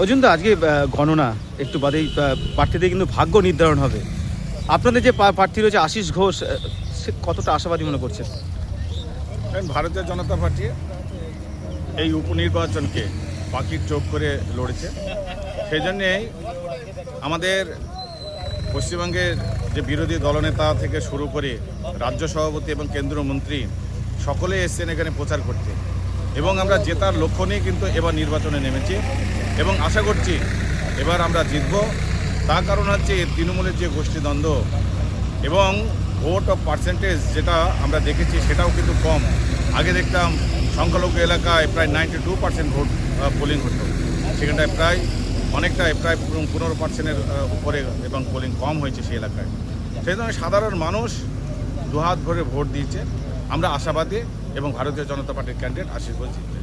অর্জুন দা, আজকে গণনা একটু বাদেই প্রার্থীদের কিন্তু ভাগ্য নির্ধারণ হবে। আপনাদের যে প্রার্থী রয়েছে আশিস ঘোষ সে কতটা আশাবাদী মনে করছেন? ভারতীয় জনতা পার্টি এই উপনির্বাচনকে পাখির চোখ করে লড়েছে। সেই জন্যেই আমাদের পশ্চিমবঙ্গের যে বিরোধী দলনেতা থেকে শুরু করে রাজ্য সভাপতি এবং কেন্দ্রীয় মন্ত্রী, সকলে এসছেন এখানে প্রচার করতে। এবং আমরা জেতার লক্ষ্য নিয়ে কিন্তু এবার নির্বাচনে নেমেছি। এবং আশা করছি এবার আমরা জিতব। তার কারণ হচ্ছে তৃণমূলের যে গোষ্ঠীদ্বন্দ্ব এবং ভোট অফ পার্সেন্টেজ যেটা আমরা দেখেছি সেটাও কিন্তু কম। আগে দেখতাম সংখ্যালঘু এলাকায় প্রায় ninety two percent vote polling হতো। সেখানটায় প্রায় অনেকটাই, প্রায় পনেরো পার্সেন্টের উপরে এবং পোলিং কম হয়েছে সেই এলাকায়। সেই জন্য সাধারণ মানুষ দুহাত ভরে ভোট দিয়েছে। আমরা আশাবাদী এবং ভারতীয় জনতা পার্টির ক্যান্ডিডেট ঘোষ জিতবে।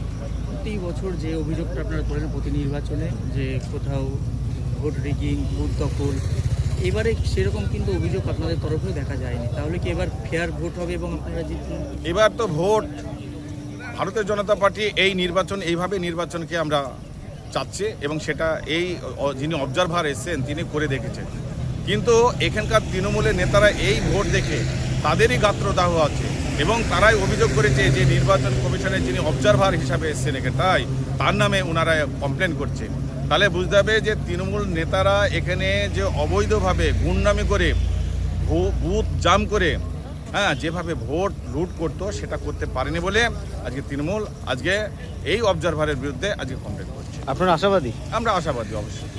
প্রতি বছর যে অভিযোগটা আপনারা করেন প্রতি নির্বাচনে যে কোথাও ভোট রিগিং, ভোট দখল, এবারে সেরকম কিন্তু অভিযোগ আপনাদের তরফেও দেখা যায়নি। তাহলে কি এবার ফেয়ার ভোট হবে এবং আপনারা জিতবেন? এবার তো ভোট। ভারতের জনতা পার্টি এই নির্বাচন, এইভাবে নির্বাচনকে আমরা চাচ্ছে এবং সেটা এই যিনি অবজারভার এসছেন, তিনি করে দেখেছেন। কিন্তু এখানকার তৃণমূলের নেতারা এই ভোট দেখে তাদেরই গাত্রদাহ আছে। এবং তারাই অভিযোগ করেছে যে নির্বাচন কমিশনের যিনি অবজারভার হিসাবে এসছেন তাই তার নামে ওনারা কমপ্লেন করছে। তাহলে বুঝতে হবে যে তৃণমূল নেতারা এখানে যে অবৈধভাবে গুন্ডামি করে বুথ জাম করে হ্যাঁ যেভাবে ভোট লুট করতো সেটা করতে পারেনি বলে আজকে তৃণমূল আজকে এই অবজারভারের বিরুদ্ধে আজকে কমপ্লেন করছে। আপনারা আশাবাদী? আমরা আশাবাদী অবশ্যই।